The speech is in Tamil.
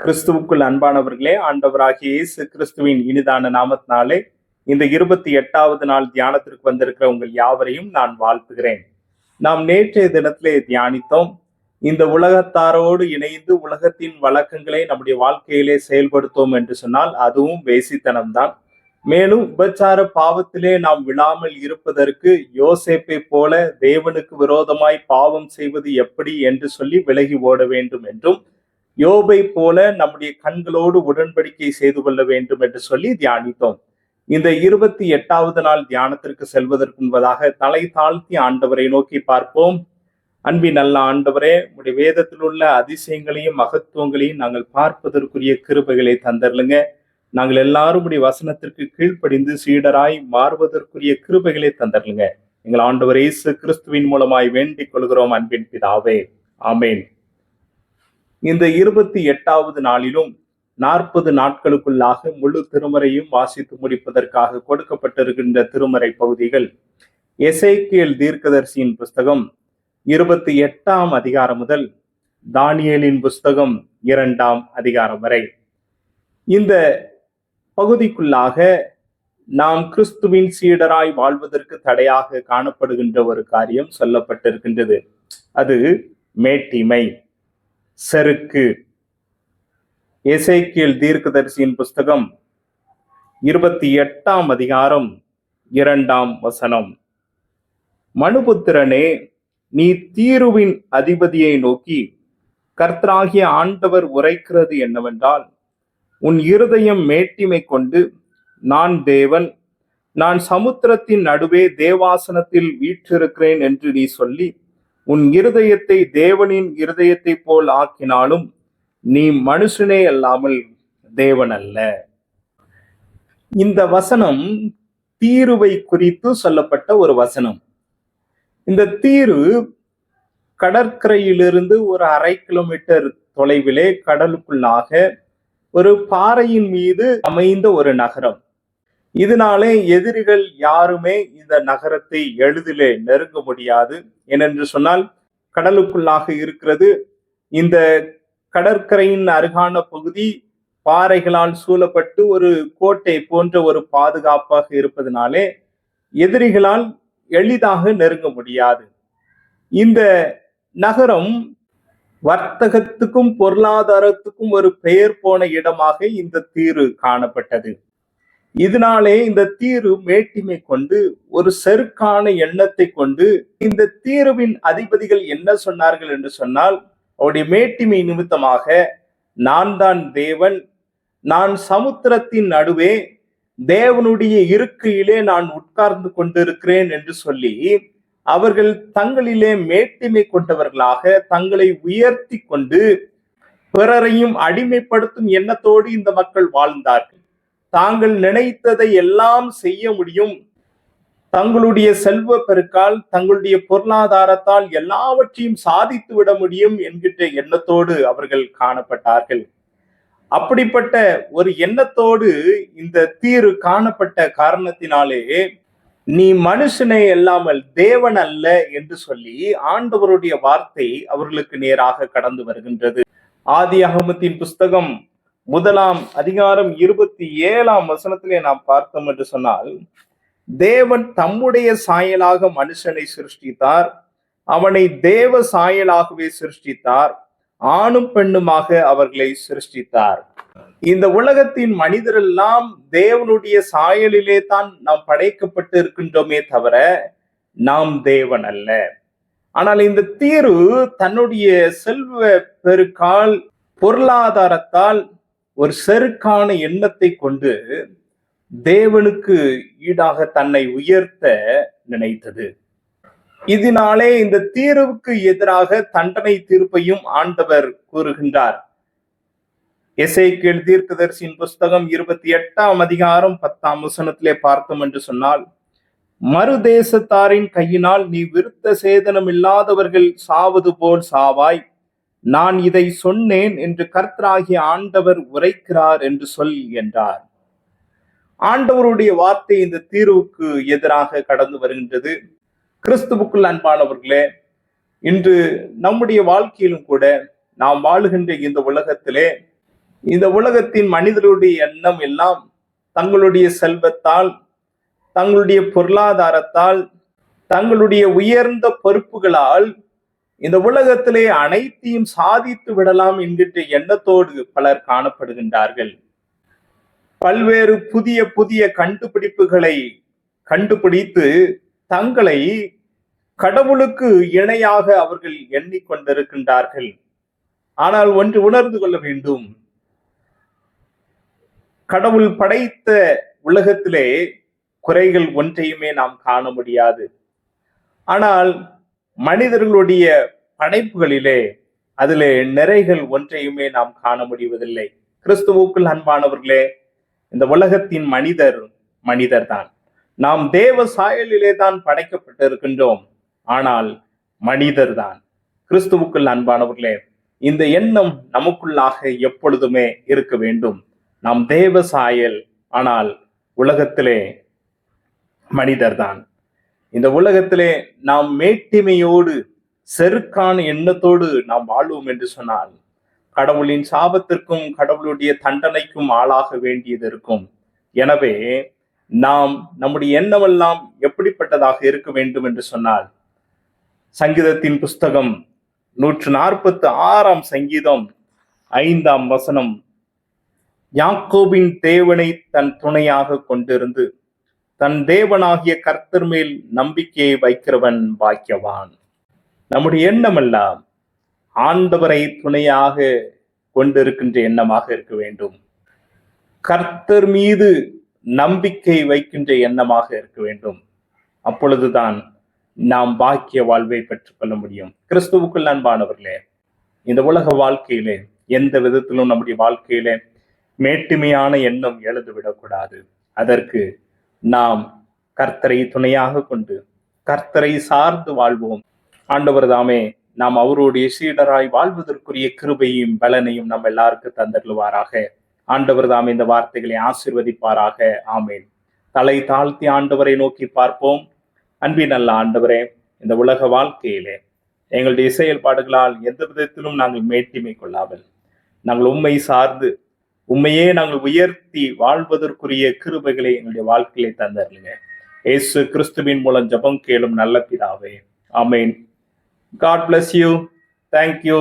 கிறிஸ்துவுக்குள் அன்பானவர்களே ஆண்டவராகிய இயேசு கிறிஸ்துவின் இனிதான நாமத்தினாலே இந்த இருபத்தி எட்டாவது நாள் தியானத்திற்கு வந்திருக்கிற உங்கள் யாவரையும் நான் வாழ்த்துகிறேன். நாம் நேற்றைய தினத்திலே தியானித்தோம். இந்த உலகத்தாரோடு இணைந்து உலகத்தின் வழக்கங்களை நம்முடைய வாழ்க்கையிலே செயல்படுத்தோம் என்று சொன்னால் அதுவும் வேசித்தனம்தான். மேலும் உபச்சார பாவத்திலே நாம் விழாமல் இருப்பதற்கு யோசேப்பை போல தேவனுக்கு விரோதமாய் பாவம் செய்வது எப்படி என்று சொல்லி விலகி ஓட வேண்டும் என்றும் யோபை போல நம்முடைய கண்களோடு உடன்படிக்கை செய்து கொள்ள வேண்டும் என்று சொல்லி தியானித்தோம். இந்த இருபத்தி எட்டாவது நாள் தியானத்திற்கு செல்வதற்கு முன்பதாக தலை தாழ்த்தி ஆண்டவரை நோக்கி பார்ப்போம். அன்பி நல்ல ஆண்டவரே உடைய வேதத்தில் உள்ள அதிசயங்களையும் மகத்துவங்களையும் நாங்கள் பார்ப்பதற்குரிய கிருபைகளை தந்தரலுங்க நாங்கள் எல்லாரும் உடைய வசனத்திற்கு கீழ்ப்படிந்து சீடராய் மாறுவதற்குரிய கிருபைகளை தந்தரலுங்க எங்கள் ஆண்டவர் இயேசு கிறிஸ்துவின் மூலமாய் வேண்டிக் கொள்கிறோம் அன்பின் பிதாவே. ஆமேன். இந்த இருபத்தி எட்டாவது நாளிலும் நாற்பது நாட்களுக்குள்ளாக முழு திருமறையும் வாசித்து முடிப்பதற்காக கொடுக்கப்பட்டிருக்கின்ற திருமறை பகுதிகள் எசைக்கியல் தீர்க்கதர்சியின் புஸ்தகம் இருபத்தி எட்டாம் அதிகாரம் முதல் தானியலின் புஸ்தகம் இரண்டாம் அதிகாரம் வரை. இந்த பகுதிக்குள்ளாக நாம் கிறிஸ்துவின் சீடராய் வாழ்வதற்கு தடையாக காணப்படுகின்ற ஒரு காரியம் சொல்லப்பட்டிருக்கின்றது. அது மேட்டிமை. செருக்கு. எசைக்கியல் தீர்க்கதரிசியின் புஸ்தகம் இருபத்தி எட்டாம் அதிகாரம் இரண்டாம் வசனம். மனுபுத்திரனே நீ தீருவின் அதிபதியை நோக்கி கர்த்தராகிய ஆண்டவர் உரைக்கிறது என்னவென்றால் உன் இருதயம் மேட்டிமை கொண்டு நான் தேவன் நான் சமுத்திரத்தின் நடுவே தேவாசனத்தில் வீற்றிருக்கிறேன் என்று நீ சொல்லி உன் இருதயத்தை தேவனின் இருதயத்தை போல் ஆக்கினாலும் நீ மனுஷனே அல்லாமல் தேவன் அல்ல இந்த வசனம் தீருவை குறித்து சொல்லப்பட்ட ஒரு வசனம். இந்த தீரு கடற்கரையிலிருந்து ஒரு அரை கிலோமீட்டர் தொலைவிலே கடலுக்குள்ளாக ஒரு பாறையின் மீது அமைந்த ஒரு நகரம். இதனாலே எதிரிகள் யாருமே இந்த நகரத்தை எளிதிலே நெருங்க முடியாது. ஏனென்று சொன்னால் கடலுக்குள்ளாக இருக்கிறது. இந்த கடற்கரையின் அருகான பகுதி பாறைகளால் சூழப்பட்டு ஒரு கோட்டை போன்ற ஒரு பாதுகாப்பாக இருப்பதனாலே எதிரிகளால் எளிதாக நெருங்க முடியாது. இந்த நகரம் வர்த்தகத்துக்கும் பொருளாதாரத்துக்கும் ஒரு பெயர் போன இடமாக இந்த தீர்வு காணப்பட்டது. இதனாலே இந்த தீரு மேட்டிமை கொண்டு ஒரு செருக்கான எண்ணத்தை கொண்டு இந்த தீருவின் அதிபதிகள் என்ன சொன்னார்கள் என்று சொன்னால் அவருடைய மேட்டிமை நிமித்தமாக நான் தான் தேவன் நான் சமுத்திரத்தின் நடுவே தேவனுடைய இருக்கையிலே நான் உட்கார்ந்து கொண்டிருக்கிறேன் என்று சொல்லி அவர்கள் தங்களிலே மேட்டிமை கொண்டவர்களாக தங்களை உயர்த்தி கொண்டு பிறரையும் அடிமைப்படுத்தும் எண்ணத்தோடு இந்த மக்கள் வாழ்ந்தார்கள். தாங்கள் நினைத்ததை எல்லாம் செய்ய முடியும். தங்களுடைய செல்வ பெருக்கால் தங்களுடைய பொருளாதாரத்தால் எல்லாவற்றையும் சாதித்து விட முடியும் என்கின்ற எண்ணத்தோடு அவர்கள் காணப்பட்டார்கள். அப்படிப்பட்ட ஒரு எண்ணத்தோடு இந்த தீரு காணப்பட்ட காரணத்தினாலே நீ மனுஷனை அல்லாமல் தேவன் அல்ல என்று சொல்லி ஆண்டவருடைய வார்த்தை அவர்களுக்கு நேராக கடந்து வருகின்றது. ஆதி அகமத்தின் புஸ்தகம் முதலாம் அதிகாரம் இருபத்தி ஏழாம் வசனத்திலே நாம் பார்த்தோம் என்று சொன்னால் தேவன் தம்முடைய சாயலாக மனுஷனை சிருஷ்டித்தார் அவனை தேவ சாயலாகவே சிருஷ்டித்தார் ஆணும் பெண்ணுமாக அவர்களை சிருஷ்டித்தார். இந்த உலகத்தின் மனிதரெல்லாம் தேவனுடைய சாயலிலே தான் நாம் படைக்கப்பட்டு இருக்கின்றோமே தவிர நாம் தேவன் அல்ல. ஆனால் இந்த தீர்வு தன்னுடைய செல்வ பெருக்கால் பொருளாதாரத்தால் ஒரு செருக்கான எண்ணத்தை கொண்டு தேவனுக்கு ஈடாக தன்னை உயர்த்த நினைத்தது. இதனாலே இந்த தீர்வுக்கு எதிராக தண்டனை தீர்ப்பையும் ஆண்டவர் கூறுகின்றார். எசைக்கேள் தீர்க்கதரிசியின் புஸ்தகம் இருபத்தி எட்டாம் அதிகாரம் பத்தாம் வசனத்திலே பார்த்தோம் என்று சொன்னால் மறுதேசத்தாரின் கையினால் நீ விருத்த சேதனம் இல்லாதவர்கள் சாவது போல் சாவாய். நான் இதை சொன்னேன் என்று கர்த்தராகிய ஆண்டவர் உரைக்கிறார் என்று சொல் என்றார். ஆண்டவருடைய வார்த்தை இந்த தீர்வுக்கு எதிராக கடந்து வருகின்றது. கிறிஸ்துவுக்குள் அன்பானவர்களே இன்று நம்முடைய வாழ்க்கையிலும் கூட நாம் வாழுகின்ற இந்த உலகத்திலே இந்த உலகத்தின் மனிதர்களுடைய எண்ணம் எல்லாம் தங்களுடைய செல்வத்தால் தங்களுடைய பொருளாதாரத்தால் தங்களுடைய உயர்ந்த பொறுப்புகளால் இந்த உலகத்திலே அனைத்தையும் சாதித்து விடலாம் என்கின்ற எண்ணத்தோடு பலர் காணப்படுகின்றார்கள். பல்வேறு புதிய புதிய கண்டுபிடிப்புகளை கண்டுபிடித்து தங்களை கடவுளுக்கு இணையாக அவர்கள் எண்ணிக்கொண்டிருக்கின்றார்கள். ஆனால் ஒன்று உணர்ந்து கொள்ள வேண்டும். கடவுள் படைத்த உலகத்திலே குறைகள் ஒன்றையுமே நாம் காண முடியாது. ஆனால் மனிதர்களுடைய படைப்புகளிலே அதிலே நிறைகள் ஒன்றையுமே நாம் காண முடிவதில்லை. கிறிஸ்துவுக்குள் அன்பானவர்களே இந்த உலகத்தின் மனிதர் மனிதர்தான். நாம் தேவ சாயலிலே தான் படைக்கப்பட்டிருக்கின்றோம் ஆனால் மனிதர் தான் கிறிஸ்துவுக்குள் அன்பானவர்களே இந்த எண்ணம் நமக்குள்ளாக எப்பொழுதுமே இருக்க வேண்டும். நாம் தேவ சாயல் ஆனால் உலகத்திலே மனிதர்தான். இந்த உலகத்திலே நாம் மேட்டிமையோடு செருக்கான எண்ணத்தோடு நாம் வாழ்வோம் என்று சொன்னால் கடவுளின் சாபத்திற்கும் கடவுளுடைய தண்டனைக்கும் ஆளாக வேண்டியது இருக்கும். எனவே நாம் நம்முடைய எண்ணமெல்லாம் எப்படிப்பட்டதாக இருக்க வேண்டும் என்று சொன்னால் சங்கீதத்தின் புஸ்தகம் நூற்று நாற்பத்து ஆறாம் சங்கீதம் ஐந்தாம் வசனம் யாக்கோபின் தேவனை தன் துணையாக கொண்டிருந்து தன் தேவனாகிய கர்த்தர் மேல் நம்பிக்கையை வைக்கிறவன் பாக்கியவான். நம்முடைய எண்ணமெல்லாம் ஆண்டவரை துணையாக கொண்டிருக்கின்ற எண்ணமாக இருக்க வேண்டும். கர்த்தர் மீது நம்பிக்கை வைக்கின்ற எண்ணமாக இருக்க வேண்டும். அப்பொழுதுதான் நாம் பாக்கிய வாழ்வை பெற்றுக்கொள்ள முடியும். கிறிஸ்துவுக்குள் அன்பானவர்களே இந்த உலக வாழ்க்கையிலே எந்த விதத்திலும் நம்முடைய வாழ்க்கையிலே மேட்டுமையான எண்ணம் எழுந்துவிடக்கூடாது. அதற்கு நாம் கர்த்தரை துணையாக கொண்டு கர்த்தரை சார்ந்து வாழ்வோம். ஆண்டவர் தாமே நாம் அவருடைய சீடராய் வாழ்வதற்குரிய கிருபையும் பலனையும் நம்ம எல்லாருக்கும் தந்தருவாராக ஆண்டவர் தாமே இந்த வார்த்தைகளை ஆசிர்வதிப்பாராக. ஆமேன். தலை தாழ்த்தி ஆண்டவரை நோக்கி பார்ப்போம். அன்பின் நல்ல ஆண்டவரே இந்த உலக வாழ்க்கையிலே எங்களுடைய செயல்பாடுகளால் எந்த விதத்திலும் நாங்கள் மேட்டிமை கொள்ளாமல் நாங்கள் உண்மை சார்ந்து உண்மையே நாங்கள் உயர்த்தி வாழ்வதற்குரிய கிருபைகளை எங்களுடைய வாழ்க்கையிலே தந்தருங்க இயேசு கிறிஸ்துவின் மூலம் ஜெபம் கேளும் நல்ல பிதாவே. Amen. God bless you thank you